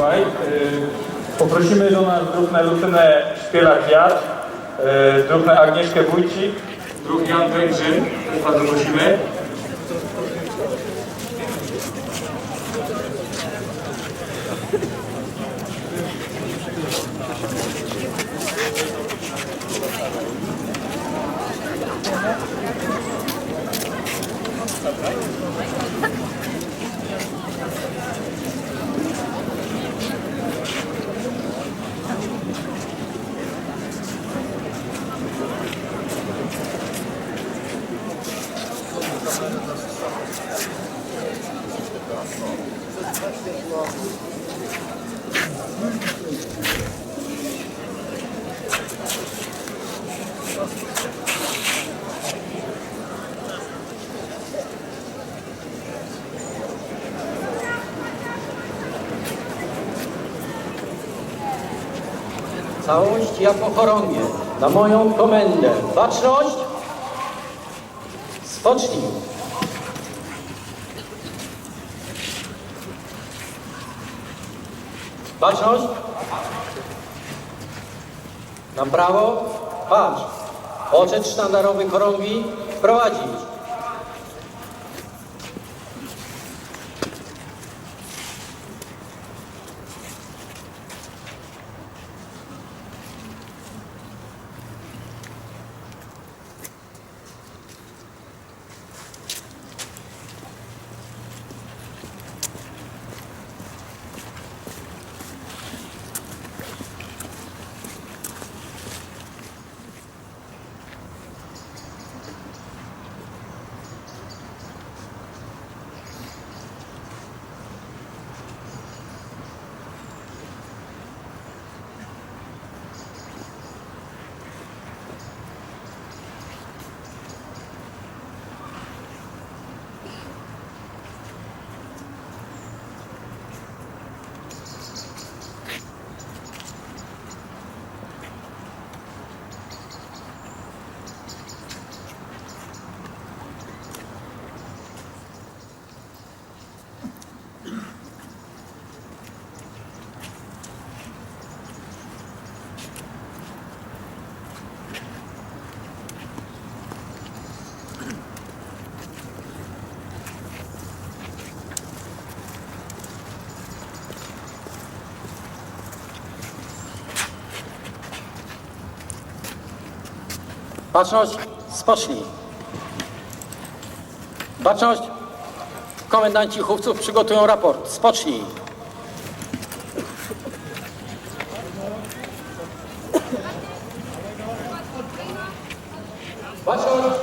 Mikołaj. Y, Poprosimy do nas druhne Lucynę Szpielak-Wiatr, y, druhne Agnieszkę Wójcik, druh Jan Węgrzyn, też bardzo prosimy. Całość ja po chorągie, na moją komendę. Baczność! Spocznij. Baczność! Na prawo, patrz. Oczet sztandarowy chorągi prowadzić. Baczność, spocznij. Baczność. Komendanci chówców przygotują raport. Spocznij. Baczność.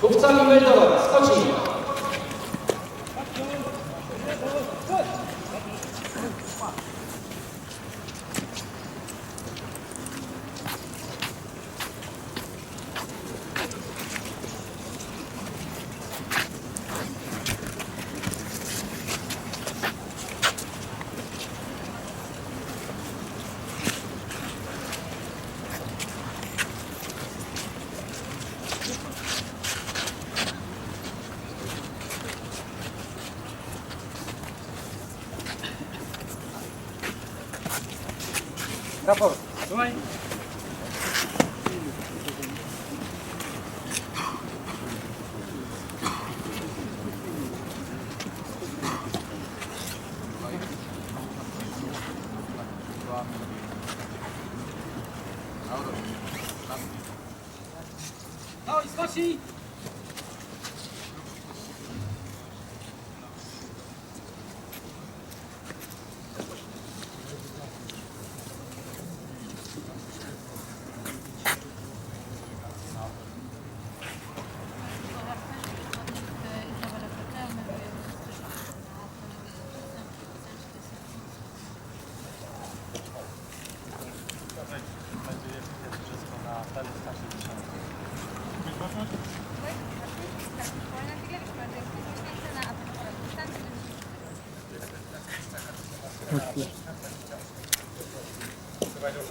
Chówcami meldować. Spocznij. Raport. No i skocznij! Powiedział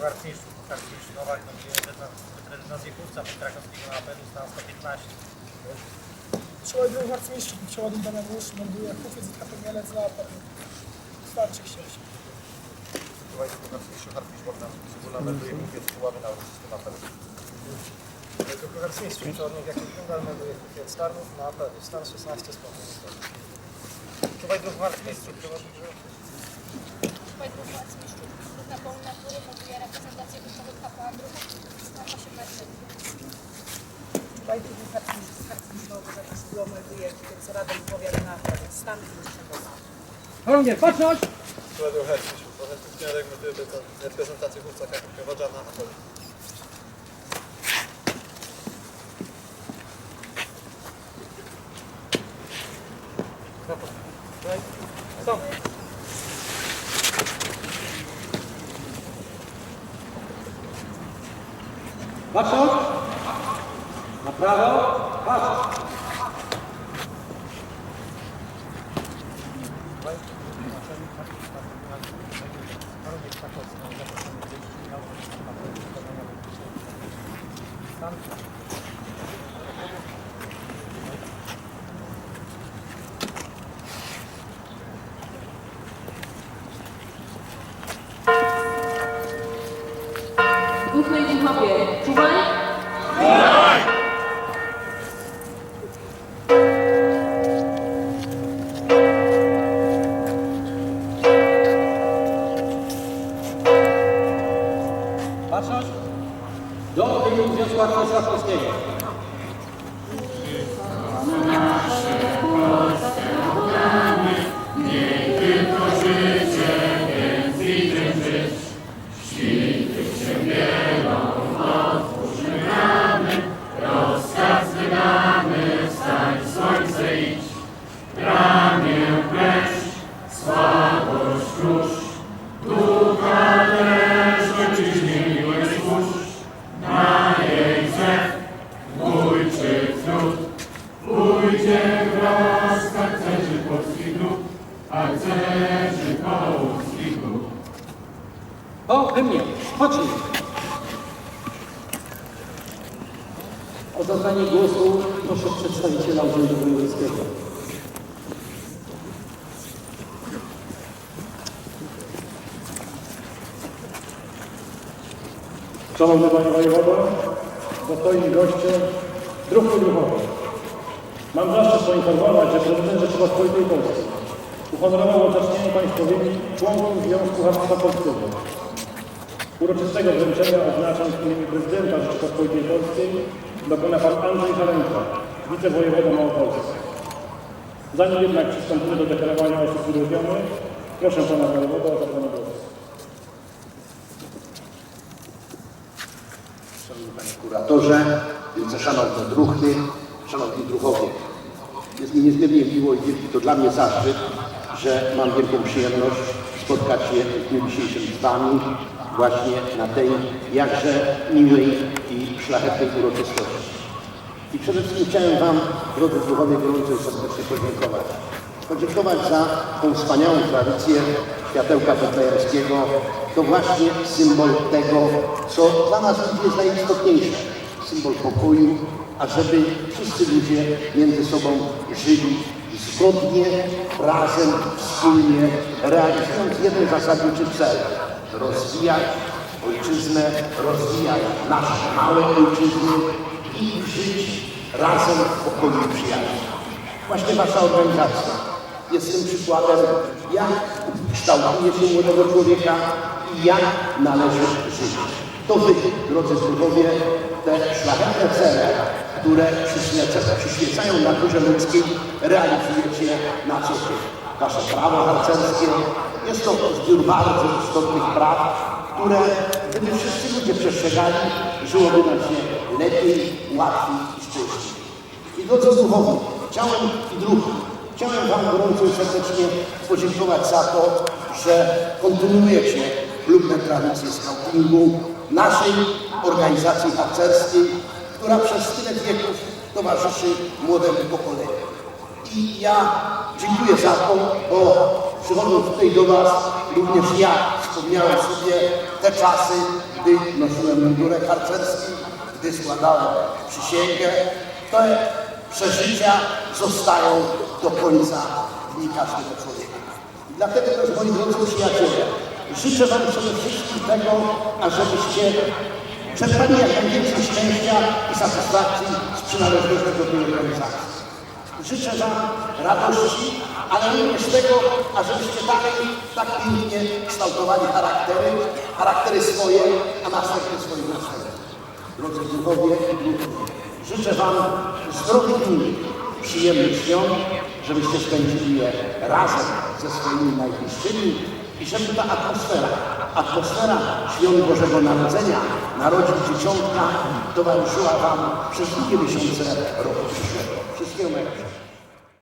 harcmistrzu, harcmistrzu Nowak, no gdzie jedna z Jechówca pod krakowskiego apelu stan 115. Przewodniczący harcmistrz, przewodniczący Damian Łusz, melduje kupiec z KP Mielec dla starszych sieci. Słuchaj, to harcmistrzu, harcmistrz Bogdan Cybula melduje kupiec puławy na uroczystym apelu. Jako harcmistrzu przewodnik Jakub Kundal melduje kupiec Starnów na apelu. Stan 16 spokój. Czuwaj druh harcmistrzu, przewodnik Państwo Mistrzu na Polu Natury montuje reprezentację wystawy kapłan druhów na 18. Tutaj drugi harcmistrz, harcmistrz Małgorzata melduje kupiec Radom Powiat na apelu. Stan 58. Chorągiel, patrzność! Słuchaj druh harcmistrzu, harcmistrz Jarek melduje tylko reprezentację chłopca Jakub Kowacza na apelu. Na prawo, patrz! Duchnej Duchowie, czuwaj! Patrzność! Do hymnu Związku Harcerstwa Polskiego. Po hymnie, pocznij! O zabranie głosu proszę przedstawiciela Urzędu Wojewódzkiego. Szanowny Panie Wojewodo, dostojni goście, druhny druhowie. Mam zaszczyt poinformować, że Prezydent Rzeczypospolitej Polskiej uhonorował oczernienie państwowymi członków Związku Harcerstwa Polskiego. Uroczystego wręczenia oznaczam w imieniu Prezydenta Rzeczypospolitej Polskiej dokona Pan Andrzej Żarenka, wicewojewoda Małopolski. Zanim jednak przystąpimy do deklarowania osób wyróżnionych, proszę Pana Wojewoda o zabranie głosu. Szanowny Panie Kuratorze, wielce szanowne druhny, szanowni druhowie. Jest mi niezmiernie miło i wielki to dla mnie zaszczyt, że mam wielką przyjemność spotkać się w dniu dzisiejszym z Wami właśnie na tej jakże miłej i szlachetnej uroczystości. I przede wszystkim chciałem Wam, drodzy druhowie, gorąco serdecznie podziękować. Podziękować za tą wspaniałą tradycję światełka betlejemskiego. To właśnie symbol tego, co dla nas jest najistotniejsze. Symbol pokoju, ażeby wszyscy ludzie między sobą żyli zgodnie, razem, wspólnie, realizując jeden zasadniczy cel. Rozwijać ojczyznę, rozwijać nasze małe ojczyzny i żyć razem w pokoju przyjaźni. Właśnie Wasza organizacja jest tym przykładem, jak kształtuje się młodego człowieka i jak należy żyć. To Wy, drodzy druhowie, te szlachetne cele, które przyświeca- przyświecają naturze ludzkiej, realizujecie na co dzień. Wasze prawo harcerskie jest to zbiór bardzo istotnych praw, które gdyby wszyscy ludzie przestrzegali, żyłoby nam się lepiej, łatwiej i szczęśliwie. I drodzy duchowi, chciałem i drugi, chciałem Wam gorąco i serdecznie podziękować za to, że kontynuujecie chlubne tradycje scoutingu naszej organizacji harcerskiej, która przez tyle wieków towarzyszy młodemu pokoleniu. I ja dziękuję za to, bo przychodząc tutaj do Was, również ja wspomniałem sobie te czasy, gdy nosiłem mundurek harcerski, gdy składałem przysięgę. Te przeżycia zostają do końca dni każdego człowieka. Dlatego też, moi drodzy przyjaciele, życzę Wam przede wszystkim tego, ażebyście czerpali jak najwięcej szczęścia i satysfakcji z przynależności do tej organizacji. Życzę Wam radości, ale również tego, ażebyście dalej tak pięknie kształtowali charaktery, charaktery swoje, a następnie swoich następnych. Drodzy duchowie i duchowie, życzę Wam zdrowych dni, przyjemnych świąt, żebyście spędzili je razem ze swoimi najbliższymi i żeby ta atmosfera, atmosfera świąt Bożego Narodzenia, narodzin dzieciątka towarzyszyła Wam przez długie miesiące roku przyszłego. Wszystkiego najlepszego.